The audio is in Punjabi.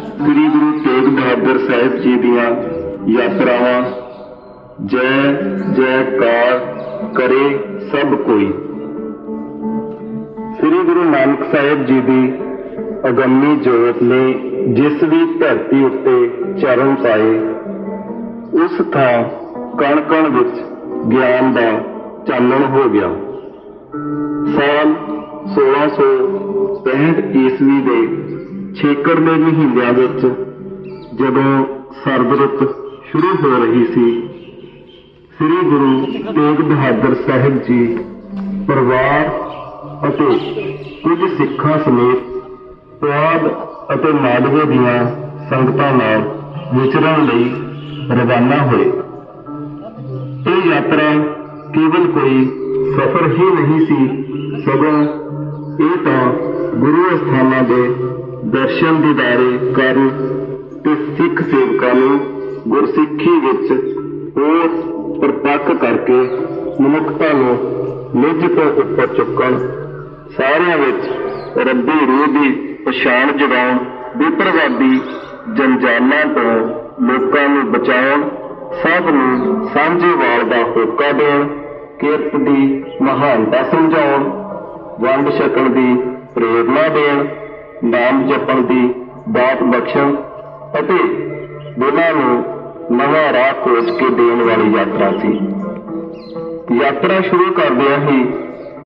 ਸ੍ਰੀ ਗੁਰੂ ਤੇਗ ਬਹਾਦਰ ਸਾਹਿਬ ਜੀ ਦੀਆਂ ਯਾਤਰਾਵਾਂ। ਜੈ, ਜੈਕਾਰ ਕਰੇ ਸਭ ਕੋਈ। ਸ੍ਰੀ ਗੁਰੂ ਨਾਨਕ ਸਾਹਿਬ ਜੀ ਦੀ ਅਗੰਮੀ ਜੋਤ ਨੇ ਜਿਸ ਵੀ ਧਰਤੀ ਉੱਤੇ ਚਰਨ ਪਾਏ, ਉਸ ਥਾਂ ਕਣ ਕਣ ਵਿੱਚ ਗਿਆਨ ਦਾ ਚਾਨਣ ਹੋ ਗਿਆ। ਸਾਲ 1665 ਈਸਵੀ ਦੇ ਛੇਕੜ ਦੇ ਮਹੀਨਿਆਂ ਵਿੱਚ ਜਦੋਂ ਸਰਦ ਰੁੱਤ ਸ਼ੁਰੂ ਹੋ ਰਹੀ ਸੀ, ਸ੍ਰੀ ਗੁਰੂ ਤੇਗ ਬਹਾਦਰ ਸਾਹਿਬ ਜੀ, ਪਰਿਵਾਰ ਅਤੇ ਕੁਝ ਸਿੱਖਾਂ ਸਮੇਤ ਪੁਆਧ ਅਤੇ ਮਾਲਵੇ ਦੀਆਂ ਸੰਗਤਾਂ ਨਾਲ ਵਿਚਰਨ ਲਈ ਰਵਾਨਾ ਹੋਏ। ਇਹ ਯਾਤਰਾ ਕੇਵਲ ਕੋਈ ਸਫ਼ਰ ਹੀ ਨਹੀਂ ਸੀ, ਸਗੋਂ ਇਹ ਤਾਂ ਗੁਰੂ ਅਸਥਾਨਾਂ ਦੇ ਦਰਸ਼ਨ ਦੀਦਾਰੇ ਕਰਨ ਤੇ ਸਿੱਖ ਸੇਵਕਾਂ ਨੂੰ ਗੁਰਸਿੱਖੀ ਵਿੱਚ ਹੋਰ ਪ੍ਰਤੱਖ ਕਰਕੇ ਮਨੁੱਖਤਾ ਨੂੰ ਨਿੱਜ ਤੋਂ ਉੱਪਰ ਚੁੱਕਣ, ਸਾਰਿਆਂ ਵਿੱਚ ਰੱਬੀ ਰੂਹ ਦੀ ਪਛਾਣ ਜਗਾਉਣ ਵਿਪਰਵਾਦੀ ਜੰਜਾਲਾਂ ਤੋਂ ਲੋਕਾਂ ਨੂੰ ਬਚਾਉਣ, ਸਭ ਨੂੰ ਸਾਂਝੇ ਵਾਲ ਦਾ ਹੋਕਾ ਦੇਣ, ਕਿਰਤ ਦੀ ਮਹਾਨਤਾ ਸਮਝਾਉਣ, ਵੰਡ ਛਕਣ ਦੀ ਪ੍ਰੇਰਣਾ ਦੇਣ ਨਾਮ ਜਪਣ ਦੀ ਦਾਤ ਬਖਸ਼ਣ ਅਤੇ ਦਿਲਾਂ ਨੂੰ ਨਵਾਂ ਰਾਹ ਖੋਜ ਕੇ ਦੇਣ ਵਾਲੀ ਯਾਤਰਾ ਸੀ। ਯਾਤਰਾ ਸ਼ੁਰੂ ਕਰਦਿਆਂ ਹੀ